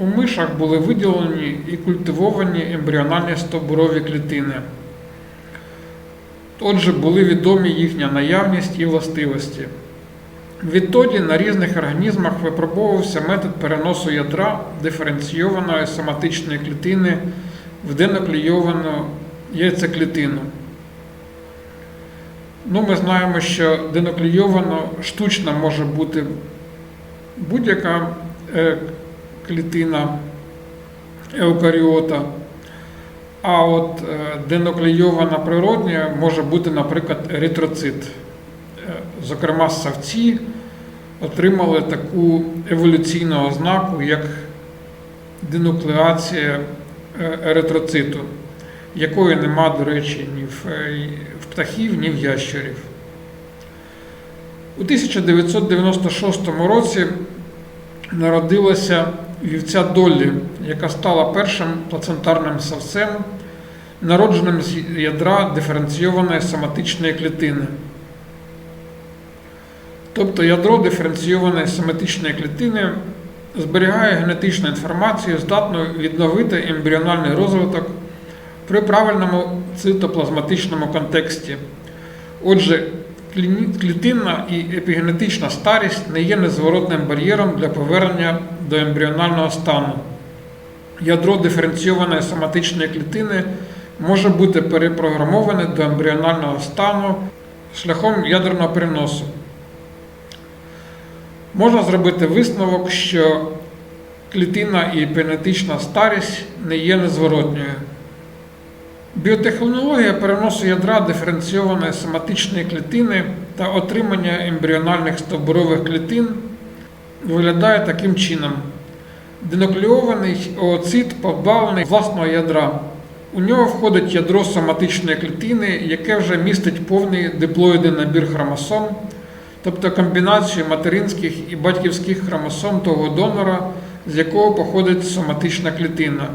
у мишах були виділені і культивовані ембріональні стовбурові клітини. Отже, були відомі їхня наявність і властивості. Відтоді на різних організмах випробовувався метод переносу ядра диференційованої соматичної клітини в денуклейовану яйцеклітину. Ну, ми знаємо, що денуклейовано штучно може бути будь-яка е, клітина еукаріота. А от е, денуклейована природня може бути, наприклад, еритроцит. Е, Зокрема, савці отримали таку еволюційну ознаку, як денуклеація е, еритроциту, якої нема, до речі, ні в, птахів, ні в ящерів. У 1996 році народилася вівця Доллі, яка стала першим плацентарним савцем, народженим з ядра диференційованої соматичної клітини. Тобто ядро диференційованої соматичної клітини зберігає генетичну інформацію, здатну відновити ембріональний розвиток при правильному цитоплазматичному контексті. Отже, клітинна і епігенетична старість не є незворотним бар'єром для повернення до ембріонального стану. Ядро диференційованої соматичної клітини може бути перепрограмоване до ембріонального стану шляхом ядерного переносу. Можна зробити висновок, що клітинна і епігенетична старість не є незворотньою. Біотехнологія переносу ядра диференційованої соматичної клітини та отримання ембріональних стовбурових клітин виглядає таким чином. Денуклеований ooцит позбавлений власного ядра. У нього входить ядро соматичної клітини, яке вже містить повний диплоїдний набір хромосом, тобто комбінацію материнських і батьківських хромосом того донора, з якого походить соматична клітина.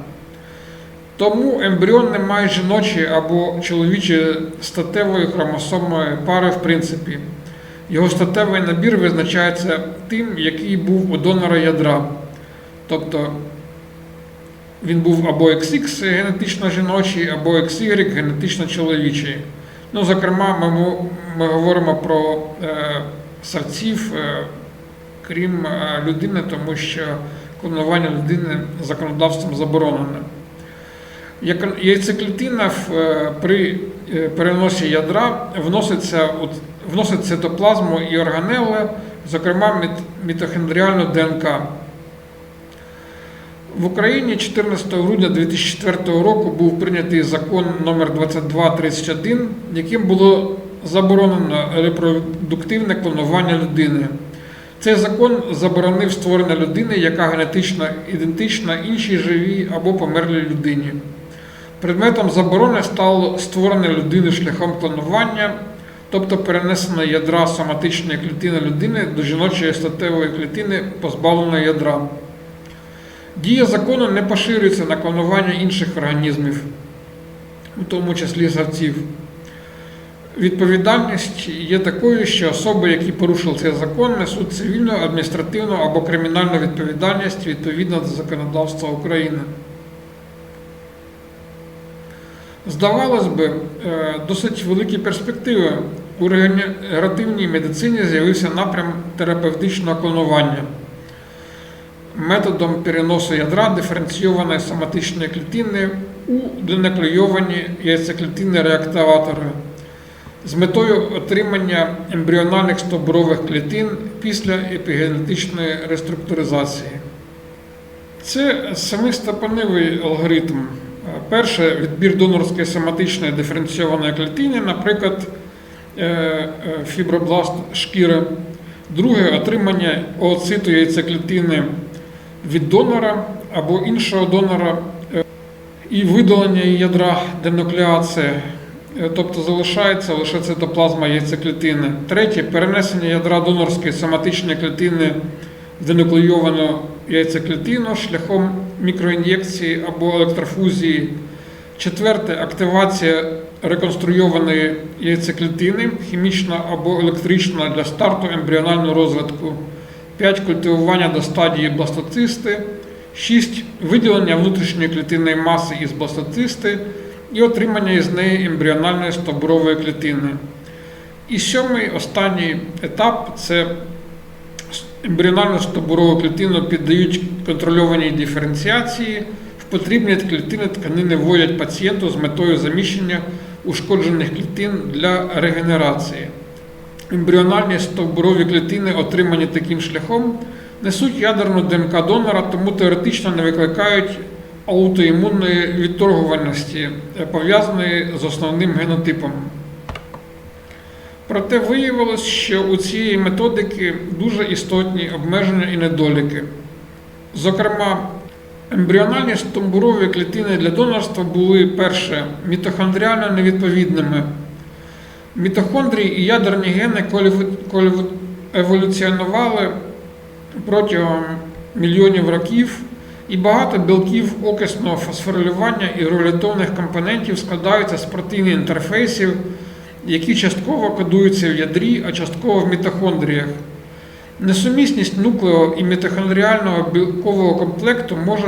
Тому ембріон не має жіночої або чоловічої статевої хромосомної пари в принципі. Його статевий набір визначається тим, який був у донора ядра. Тобто він був або XX генетично жіночий, або XY генетично чоловічий. Ну, зокрема, ми, ми говоримо про е, савців, е, крім е, людини, тому що клонування людини законодавством заборонене. Яйцеклітина е, при е, переносі ядра вноситься, вносить цитоплазму і органели, зокрема міт- мітохондріальну ДНК. В Україні 14 грудня 2004 року був прийнятий закон номер 2231, яким було заборонено репродуктивне клонування людини. Цей закон заборонив створення людини, яка генетично ідентична іншій живій або померлій людині. Предметом заборони стало створення людини шляхом клонування, тобто перенесення ядра соматичної клітини людини до жіночої статевої клітини, позбавленої ядра. Дія закону не поширюється на клонування інших організмів, у тому числі савців. Відповідальність є такою, що особи, які порушили цей закон, несуть цивільну, адміністративну або кримінальну відповідальність відповідно до законодавства України. Здавалось би, е, досить великі перспективи. У регенеративній медицині з'явився напрям терапевтичного клонування методом переносу ядра диференційованої соматичної клітини у денуклейовані яйцеклітинні реактиватори з метою отримання ембріональних стовбурових клітин після епігенетичної реструктуризації. Це семистепеневий алгоритм. Перше відбір донорської соматичної диференційованої клітини, наприклад, е, е, фібробласт шкіри. Друге отримання ooциту яйцеклітини від донора або іншого донора е, і видалення ядра денуклеація, Е, тобто залишається лише цитоплазма яйцеклітини. Третє перенесення ядра донорської соматичної клітини в денуклейовану яйцеклітину шляхом мікроін'єкції або електрофузії. Четверте активація реконструйованої яйцеклітини, хімічна або електрична для старту ембріонального розвитку. 5. Культивування до стадії бластоцисти. 6. Виділення внутрішньої клітинної маси із бластоцисти і отримання із неї ембріональної стовбурової клітини. І сьомий останній етап це ембріональну стовбурову клітину піддають контрольованій диференціації. В потрібні клітини тканини вводять пацієнту з метою заміщення ушкоджених клітин для регенерації. Ембріональні стовбурові клітини, отримані таким шляхом, несуть ядерну ДНК донора, тому теоретично не викликають аутоімунної відторгуваності, е, пов'язаної з основним генотипом. Проте виявилось, що у цієї методики дуже істотні обмеження і недоліки. Зокрема, ембріональні стовбурові клітини для донорства були перше мітохондріально невідповідними. Мітохондрії і ядерні гени еволюціонували протягом мільйонів років, і багато білків окисного фосфорилювання і регуляторних компонентів складаються з протеїнів інтерфейсів, які частково кодуються в ядрі, а частково в мітохондріях. Несумісність нуклео і мітохондріального білкового комплекту може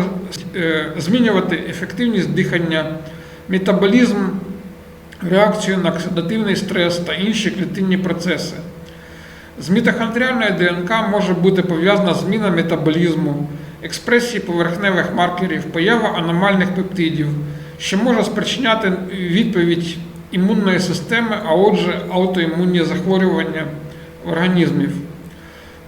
е, змінювати ефективність дихання, метаболізм, реакцію на оксидативний стрес та інші клітинні процеси. З мітохондріальною ДНК може бути пов'язана зміна метаболізму, експресії поверхневих маркерів, поява аномальних пептидів, що може спричиняти відповідь імунної системи, а отже, аутоімунні захворювання організмів.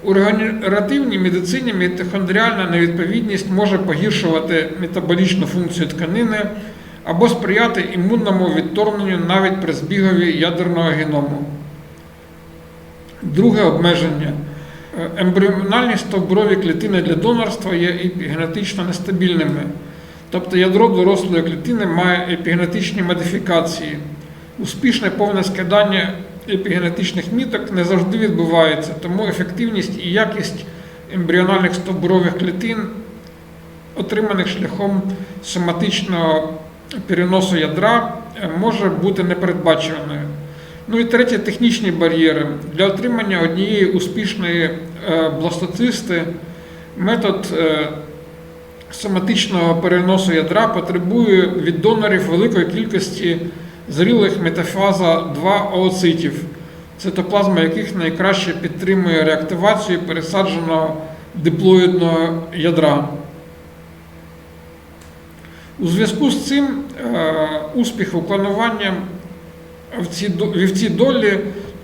У регенеративній медицині мітохондріальна невідповідність може погіршувати метаболічну функцію тканини або сприяти імунному відторгненню навіть при збігові ядерного геному. Друге обмеження. Е, Ембріональні стовбурові клітини для донорства є епігенетично нестабільними, тобто ядро дорослої клітини має епігенетичні модифікації. Успішне повне скидання епігенетичних міток не завжди відбувається, тому ефективність і якість ембріональних стовбурових клітин, отриманих шляхом соматичного переносу ядра, може бути непередбачуваною. Ну і третє технічні бар'єри. Для отримання однієї успішної е, бластоцисти метод е, соматичного переносу ядра потребує від донорів великої кількості зрілих метафаза 2 ooцитів, цитоплазма яких найкраще підтримує реактивацію пересадженого диплоїдного ядра. У зв'язку з цим е, успіх у клонуванні вівці долі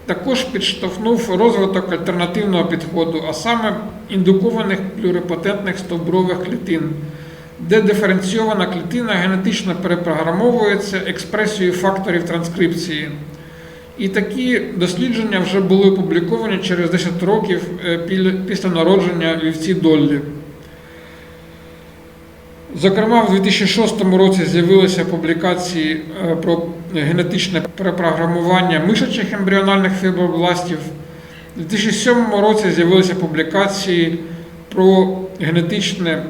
також підштовхнув розвиток альтернативного підходу, а саме індукованих плюрипотентних стовбурових клітин, де диференційована клітина генетично перепрограмовується експресією факторів транскрипції. І такі дослідження вже були опубліковані через 10 років е, після народження вівці Доллі. Зокрема, в 2006 році з'явилися публікації е, про генетичне перепрограмування мишачих ембріональних фібробластів. У 2007 році з'явилися публікації про генетичне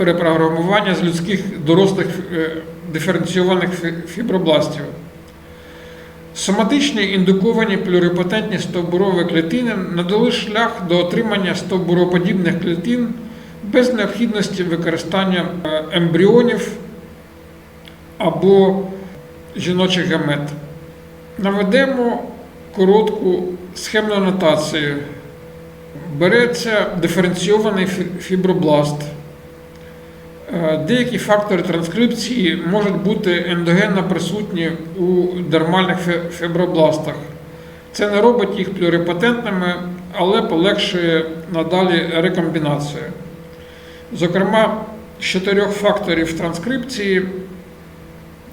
перепрограмування з людських дорослих е, диференційованих фібробластів. Соматичні індуковані плюрипотентні стовбурові клітини надали шлях до отримання стовбуроподібних клітин без необхідності використання е, ембріонів або жіночих гамет. Наведемо коротку схемну анотацію. Береться диференційований фібробласт. Е, деякі фактори транскрипції можуть бути ендогенно присутні у дермальних фібробластах. Це не робить їх плюрипотентними, але полегшує надалі рекомбінацію. Зокрема, з чотирьох факторів транскрипції,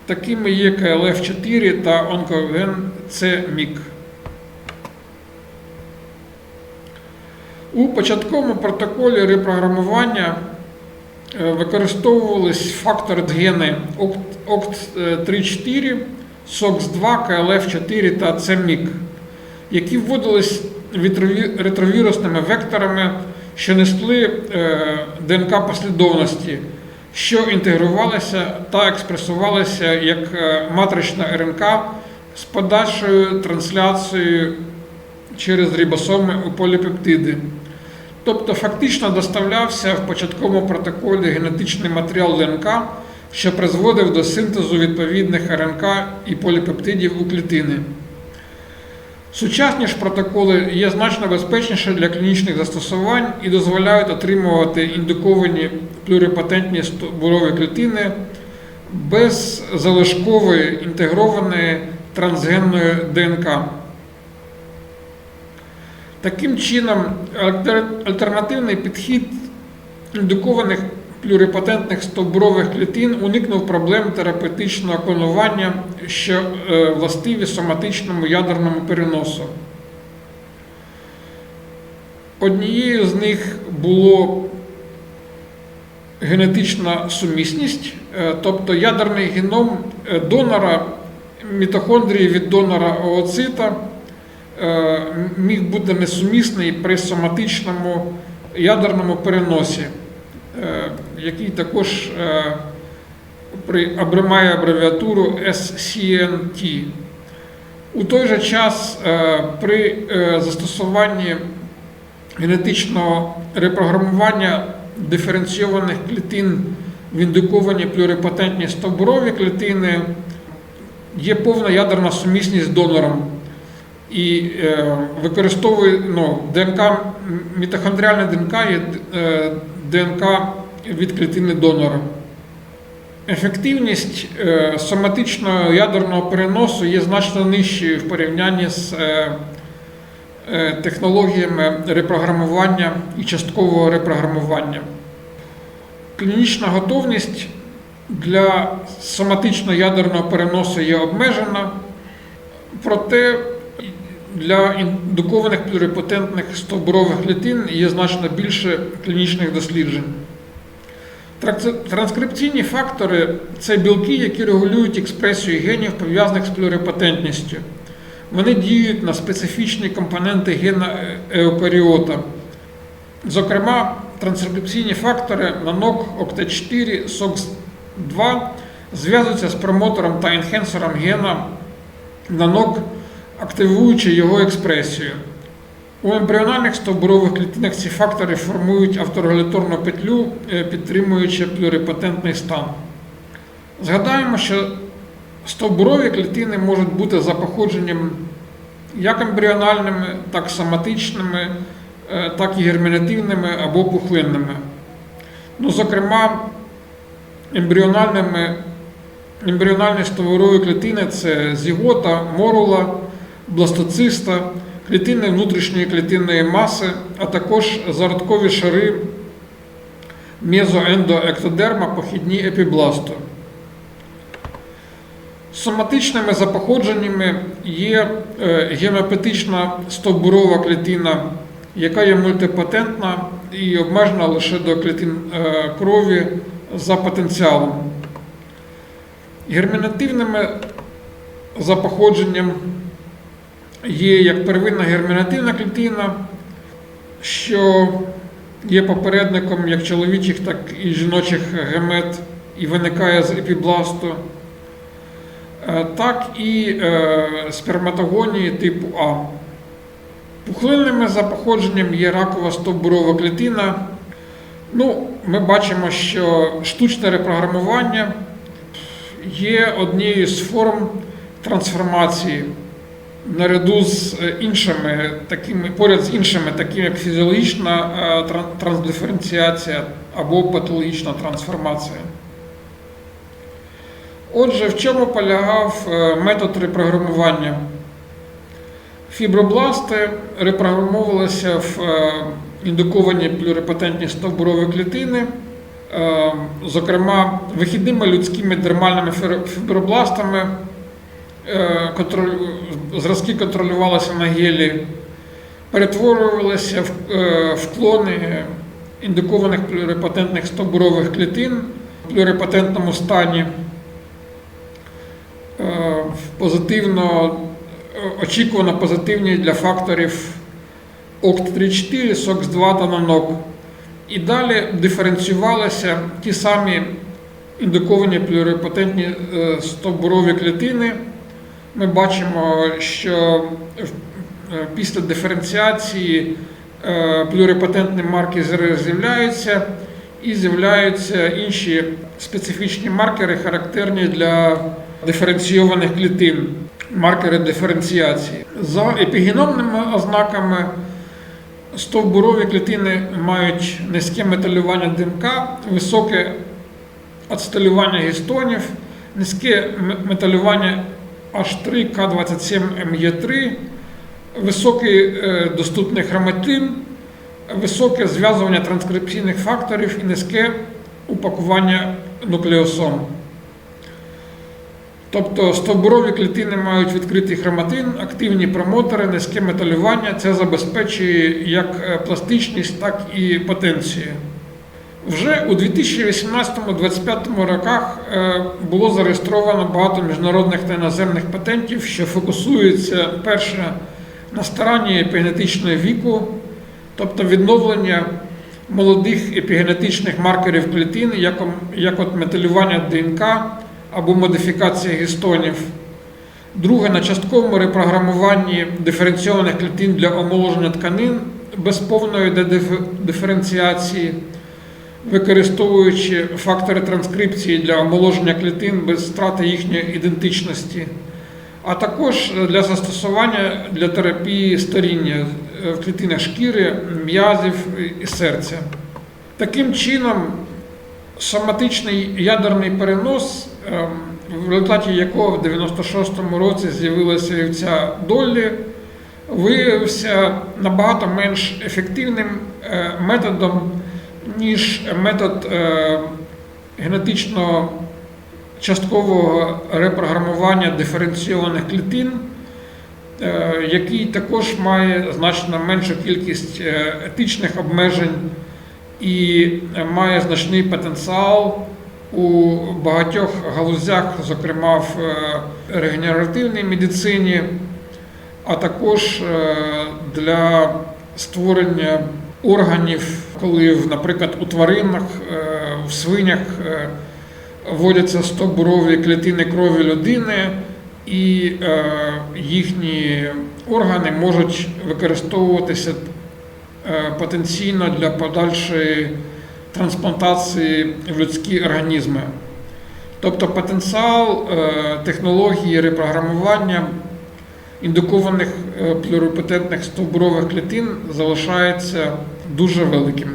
такими є КЛФ4 та онковен С. У початковому протоколі репрограмування використовувались фактори гени OCT34, SOX2, KLF4 та CMYC, які вводились ретровірусними векторами що несли е, ДНК послідовності, що інтегрувалися та експресувалися як е, матрична РНК з подальшою трансляцією через рибосоми у поліпептиди. Тобто фактично доставлявся в початковому протоколі генетичний матеріал ДНК, що призводив до синтезу відповідних РНК і поліпептидів у клітини. Сучасні ж протоколи є значно безпечніші для клінічних застосувань і дозволяють отримувати індуковані плюрипатентні стовбурові клітини без залишкової інтегрованої трансгенної ДНК. Таким чином, альтернативний підхід індукованих плюрипатентних стовбурових клітин уникнув проблем терапевтичного клонування, що е, властиві соматичному ядерному переносу. Однією з них було генетична сумісність, е, тобто ядерний геном е, донора мітохондрії від донора ooцита е, міг бути несумісний при соматичному ядерному переносі, е, який також е, обримає абревіатуру SCNT. У той же час е, при е, застосуванні генетичного репрограмування диференційованих клітин в індуковані плюрипатентні стовбурові клітини є повна ядерна сумісність з донором. І е, використовує ну, ДНК, мітохондріальна ДНК є е, ДНК від клітини донора. Ефективність е, соматичного ядерного переносу є значно нижчою в порівнянні з технологіями репрограмування і часткового репрограмування. Клінічна готовність для соматично ядерного переносу є обмежена, проте для індукованих плюрипотентних стовбурових клітин є значно більше клінічних досліджень. Транскрипційні фактори це білки, які регулюють експресію генів, пов'язаних з плюрипатентністю. Вони діють на специфічні компоненти гена еукаріота. Зокрема, транскрипційні фактори NANOC, OCT4, SOX2 зв'язуються з промотором та енхенсором гена NANOC, активуючи його експресію. У ембріональних стовбурових клітинах ці фактори формують авторегуляторну петлю, е, підтримуючи плюрипатентний стан. Згадаємо, що стовбурові клітини можуть бути за походженням як ембріональними, так соматичними, е, так і гермінативними або пухлинними. Ну, зокрема, ембріональними, ембріональні стовбурові клітини це зігота, морула, бластоциста, клітини внутрішньої клітинної маси, а також зародкові шари мезоендоектодерма, похідні епібласту. Соматичними за походженнями є е, гемопатична стовбурова клітина, яка є мультипатентна і обмежена лише до клітин е, крові за потенціалом. Гермінативними за походженням є як первинна гермінативна клітина, що є попередником як чоловічих, так і жіночих гемет і виникає з епібласту, Е, так і е, сперматогонії типу А. Пухлинними за походженням є ракова стовбурова клітина. Ну, ми бачимо, що штучне репрограмування є однією з форм трансформації наряду з е, іншими такими, поряд з іншими, такими як фізіологічна е, трансдиференціація або патологічна трансформація. Отже, в чому полягав е, метод репрограмування? Фібробласти репрограмовувалися в індуковані плюрипатентні стовбурові клітини, зокрема, вихідними людськими дермальними фібробластами. Е, контроль- Зразки контролювалися на гелі, перетворювалися в, е, в клони індукованих плюрипатентних стовбурових клітин в плюрипатентному стані. Е, позитивно, очікувано позитивні для факторів OCT34, SOX2 та NANOC. І далі диференціювалися ті самі індуковані плюрипатентні стовбурові клітини. Ми бачимо, що е, після диференціації е, плюрипатентні маркери з'являються, і з'являються інші специфічні маркери, характерні для диференційованих клітин, маркери диференціації. За епігеномними ознаками стовбурові клітини мають низьке металювання ДНК, високе ацетилювання гістонів, низьке металювання H3K27ME3, високий е, доступний хроматин, високе зв'язування транскрипційних факторів і низьке упакування нуклеосом. Тобто стовбурові клітини мають відкритий хроматин, активні промотори, низьке металювання. Це забезпечує як е, пластичність, так і потенцію. Вже у 2018-2025 роках е, було зареєстровано багато міжнародних та іноземних патентів, що фокусуються перше на старанні епігенетичного віку, тобто відновлення молодих епігенетичних маркерів клітин, як, от металювання ДНК або модифікація гістонів. Друге на частковому репрограмуванні диференційованих клітин для омоложення тканин без повної диференціації використовуючи фактори транскрипції для омоложення клітин без втрати їхньої ідентичності, а також для застосування для терапії старіння е, в клітинах шкіри, м'язів і серця. Таким чином, соматичний ядерний перенос, ем, в результаті якого в 96-му році з'явилася вівця Доллі, виявився набагато менш ефективним е, методом, ніж метод е, генетично часткового репрограмування диференційованих клітин, е, який також має значно меншу кількість е, етичних обмежень і має значний потенціал у багатьох галузях, зокрема в регенеративній медицині, а також для створення органів, коли, наприклад, у тваринах, е, в свинях е, вводяться стовбурові клітини крові людини, і е, їхні органи можуть використовуватися е, потенційно для подальшої трансплантації в людські організми. Тобто потенціал е, технології репрограмування індукованих е, плюрипотентних стовбурових клітин залишається дуже великим.